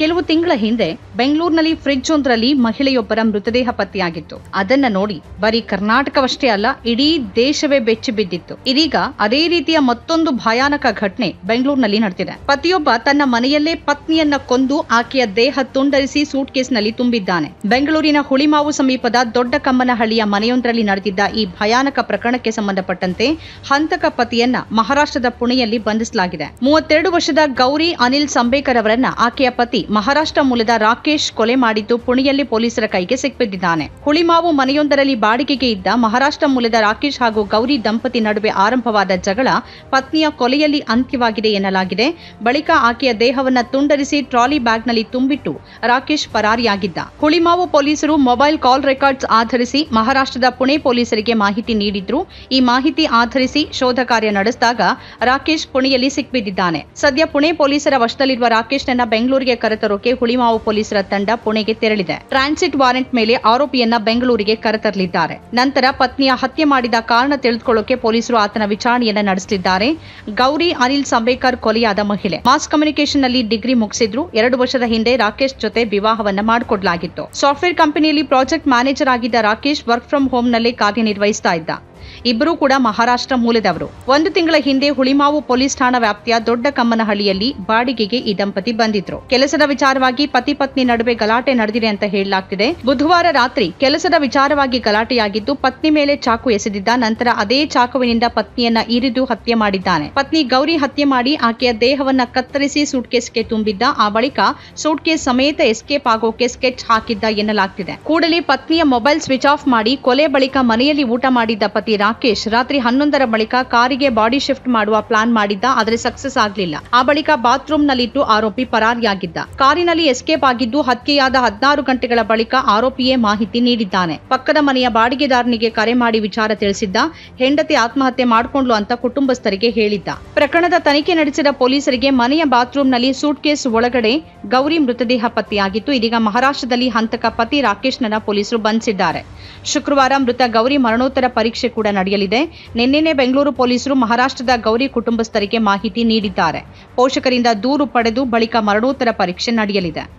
ಕೆಲವು ತಿಂಗಳ ಹಿಂದೆ ಬೆಂಗಳೂರಿನಲ್ಲಿ ಫ್ರಿಡ್ಜ್ ಒಂದರಲ್ಲಿ ಮಹಿಳೆಯೊಬ್ಬರ ಮೃತದೇಹ ಪತ್ತೆಯಾಗಿತ್ತು. ಅದನ್ನ ನೋಡಿ ಬರೀ ಕರ್ನಾಟಕವಷ್ಟೇ ಅಲ್ಲ, ಇಡೀ ದೇಶವೇ ಬೆಚ್ಚಿ ಬಿದ್ದಿತ್ತು. ಇದೀಗ ಅದೇ ರೀತಿಯ ಮತ್ತೊಂದು ಭಯಾನಕ ಘಟನೆ ಬೆಂಗಳೂರಿನಲ್ಲಿ ನಡೆದಿದೆ. ಪತಿಯೊಬ್ಬ ತನ್ನ ಮನೆಯಲ್ಲೇ ಪತ್ನಿಯನ್ನ ಕೊಂದು ಆಕೆಯ ದೇಹ ತುಂಡರಿಸಿ ಸೂಟ್ ಕೇಸ್ನಲ್ಲಿ ತುಂಬಿದ್ದಾನೆ. ಬೆಂಗಳೂರಿನ ಹುಳಿಮಾವು ಸಮೀಪದ ದೊಡ್ಡ ಕಮ್ಮನಹಳ್ಳಿಯ ಮನೆಯೊಂದರಲ್ಲಿ ನಡೆದಿದ್ದ ಈ ಭಯಾನಕ ಪ್ರಕರಣಕ್ಕೆ ಸಂಬಂಧಪಟ್ಟಂತೆ ಹಂತಕ ಪತಿಯನ್ನ ಮಹಾರಾಷ್ಟ್ರದ ಪುಣೆಯಲ್ಲಿ ಬಂಧಿಸಲಾಗಿದೆ. ಮೂವತ್ತೆರಡು ವರ್ಷದ ಗೌರಿ ಅನಿಲ್ ಸಂಬೇಕರ್ ಅವರನ್ನ ಆಕೆಯ ಪತಿ ಮಹಾರಾಷ್ಟ್ರ ಮೂಲದ ರಾಕೇಶ್ ಕೊಲೆ ಮಾಡಿದ್ದು ಪುಣೆಯಲ್ಲಿ ಪೊಲೀಸರ ಕೈಗೆ ಸಿಕ್ಬಿದ್ದಿದ್ದಾನೆ. ಹುಳಿಮಾವು ಮನೆಯೊಂದರಲ್ಲಿ ಬಾಡಿಗೆಗೆ ಇದ್ದ ಮಹಾರಾಷ್ಟ್ರ ಮೂಲದ ರಾಕೇಶ್ ಹಾಗೂ ಗೌರಿ ದಂಪತಿ ನಡುವೆ ಆರಂಭವಾದ ಜಗಳ ಪತ್ನಿಯ ಕೊಲೆಯಲ್ಲಿ ಅಂತ್ಯವಾಗಿದೆ ಎನ್ನಲಾಗಿದೆ. ಬಳಿಕ ಆಕೆಯ ದೇಹವನ್ನು ತುಂಡರಿಸಿ ಟ್ರಾಲಿ ಬ್ಯಾಗ್ನಲ್ಲಿ ತುಂಬಿಟ್ಟು ರಾಕೇಶ್ ಪರಾರಿಯಾಗಿದ್ದ. ಹುಳಿಮಾವು ಪೊಲೀಸರು ಮೊಬೈಲ್ ಕಾಲ್ ರೆಕಾರ್ಡ್ಸ್ ಆಧರಿಸಿ ಮಹಾರಾಷ್ಟ್ರದ ಪುಣೆ ಪೊಲೀಸರಿಗೆ ಮಾಹಿತಿ ನೀಡಿದ್ರು. ಈ ಮಾಹಿತಿ ಆಧರಿಸಿ ಶೋಧ ಕಾರ್ಯ ನಡೆಸಿದಾಗ ರಾಕೇಶ್ ಪುಣೆಯಲ್ಲಿ ಸಿಕ್ಬಿದ್ದಿದ್ದಾನೆ. ಸದ್ಯ ಪುಣೆ ಪೊಲೀಸರ ವಶದಲ್ಲಿರುವ ರಾಕೇಶ್ನನ್ನ ಬೆಂಗಳೂರಿಗೆ ಕರೆತರೋಕೆ ಹುಳಿಮಾವು ಪೊಲೀಸರ ತಂಡ ಪುಣೆಗೆ ತೆರಳಿದೆ. ಟ್ರಾನ್ಸಿಟ್ ವಾರೆಂಟ್ ಮೇಲೆ ಆರೋಪಿಯನ್ನ ಬೆಂಗಳೂರಿಗೆ ಕರೆತರಲಿದ್ದಾರೆ. ನಂತರ ಪತ್ನಿಯ ಹತ್ಯೆ ಮಾಡಿದ ಕಾರಣ ತಿಳಿದುಕೊಳ್ಳೋಕೆ ಪೊಲೀಸರು ಆತನ ವಿಚಾರಣೆಯನ್ನ ನಡೆಸಲಿದ್ದಾರೆ ಗೌರಿ, ಅನಿಲ್ ಸಂಬೇಕರ್ ಕೊಲೆಯಾದ ಮಹಿಳೆ. ಮಾಸ್ ಕಮ್ಯುನಿಕೇಶನ್ನಲ್ಲಿ ಡಿಗ್ರಿ ಮುಗಿಸಿದ್ರು. ಎರಡು ವರ್ಷದ ಹಿಂದೆ ರಾಕೇಶ್ ಜೊತೆ ವಿವಾಹವನ್ನ ಮಾಡಿಕೊಡ್ಲಾಗಿತ್ತು. ಸಾಫ್ಟ್ವೇರ್ ಕಂಪನಿಯಲ್ಲಿ ಪ್ರಾಜೆಕ್ಟ್ ಮ್ಯಾನೇಜರ್ ಆಗಿದ್ದ ರಾಕೇಶ್ ವರ್ಕ್ ಫ್ರಮ್ ಹೋಮ್ನಲ್ಲಿ ಕಾರ್ಯನಿರ್ವಹಿಸ್ತಾ ಇದ್ದ. ಇಬ್ಬರೂ ಕೂಡ ಮಹಾರಾಷ್ಟ್ರ ಮೂಲದವರು. ಒಂದು ತಿಂಗಳ ಹಿಂದೆ ಹುಳಿಮಾವು ಪೊಲೀಸ್ ಠಾಣಾ ವ್ಯಾಪ್ತಿಯ ದೊಡ್ಡ ಕಮ್ಮನಹಳ್ಳಿಯಲ್ಲಿ ಬಾಡಿಗೆಗೆ ಈ ದಂಪತಿ ಬಂದಿದ್ರು. ಕೆಲಸದ ವಿಚಾರವಾಗಿ ಪತಿ ಪತ್ನಿ ನಡುವೆ ಗಲಾಟೆ ನಡೆದಿದೆ ಅಂತ ಹೇಳಲಾಗ್ತಿದೆ. ಬುಧವಾರ ರಾತ್ರಿ ಕೆಲಸದ ವಿಚಾರವಾಗಿ ಗಲಾಟೆಯಾಗಿದ್ದು ಪತ್ನಿ ಮೇಲೆ ಚಾಕು ಎಸೆದಿದ್ದ ನಂತರ ಅದೇ ಚಾಕುವಿನಿಂದ ಪತ್ನಿಯನ್ನ ಇರಿದು ಹತ್ಯೆ ಮಾಡಿದ್ದಾನೆ. ಪತ್ನಿ ಗೌರಿ ಹತ್ಯೆ ಮಾಡಿ ಆಕೆಯ ದೇಹವನ್ನ ಕತ್ತರಿಸಿ ಸೂಟ್ಕೇಸ್ಗೆ ತುಂಬಿದ್ದ, ಆ ಬಳಿಕ ಸೂಟ್ಕೇಸ್ ಸಮೇತ ಎಸ್ಕೇಪ್ ಆಗೋಕೆ ಸ್ಕೆಚ್ ಹಾಕಿದ್ದ ಎನ್ನಲಾಗ್ತಿದೆ. ಕೂಡಲೇ ಪತ್ನಿಯ ಮೊಬೈಲ್ ಸ್ವಿಚ್ ಆಫ್ ಮಾಡಿ ಕೊಲೆ ಬಳಿಕ ಮನೆಯಲ್ಲಿ ಊಟ ಮಾಡಿದ್ದ ಪತಿ ರಾಕೇಶ್ ರಾತ್ರಿ ಹನ್ನೊಂದರ ಬಳಿಕ ಕಾರಿಗೆ ಬಾಡಿ ಶಿಫ್ಟ್ ಮಾಡುವ ಪ್ಲಾನ್ ಮಾಡಿದ್ದ, ಆದರೆ ಸಕ್ಸಸ್ ಆಗಲಿಲ್ಲ. ಆ ಬಳಿಕ ಬಾತ್ರೂಮ್ ನಲ್ಲಿಟ್ಟು ಆರೋಪಿ ಪರಾರಿಯಾಗಿದ್ದ. ಕಾರಿನಲ್ಲಿ ಎಸ್ಕೇಪ್ ಆಗಿದ್ದು, ಹತ್ಯೆಯಾದ ಹದಿನಾರು ಗಂಟೆಗಳ ಬಳಿಕ ಆರೋಪಿಯೇ ಮಾಹಿತಿ ನೀಡಿದ್ದಾನೆ. ಪಕ್ಕದ ಮನೆಯ ಬಾಡಿಗೆದಾರನಿಗೆ ಕರೆ ಮಾಡಿ ವಿಚಾರ ತಿಳಿಸಿದ್ದ, ಹೆಂಡತಿ ಆತ್ಮಹತ್ಯೆ ಮಾಡಿಕೊಂಡ್ಲು ಅಂತ ಕುಟುಂಬಸ್ಥರಿಗೆ ಹೇಳಿದ್ದ. ಪ್ರಕರಣದ ತನಿಖೆ ನಡೆಸಿದ ಪೊಲೀಸರಿಗೆ ಮನೆಯ ಬಾತ್ರೂಮ್ನಲ್ಲಿ ಸೂಟ್ ಕೇಸ್ ಒಳಗಡೆ ಗೌರಿ ಮೃತದೇಹ ಪತ್ತೆಯಾಗಿತ್ತು. ಇದೀಗ ಮಹಾರಾಷ್ಟ್ರದಲ್ಲಿ ಹಂತಕ ಪತಿ ರಾಕೇಶ್ನನ್ನ ಪೊಲೀಸರು ಬಂಧಿಸಿದ್ದಾರೆ. ಶುಕ್ರವಾರ ಮೃತ ಗೌರಿ ಮರಣೋತ್ತರ ಪರೀಕ್ಷೆ ಕೂಡ ನಡೆಯಲಿದೆ. ನಿನ್ನೆನೆ ಬೆಂಗಳೂರು ಪೊಲೀಸರು ಮಹಾರಾಷ್ಟ್ರದ ಗೌರಿ ಕುಟುಂಬಸ್ಥರಿಗೆ ಮಾಹಿತಿ ನೀಡಿದ್ದಾರೆ. ಪೋಷಕರಿಂದ ದೂರು ಪಡೆದು ಬಳಿಕ ಮರಣೋತ್ತರ ಪರೀಕ್ಷೆ ನಡೆಯಲಿದೆ.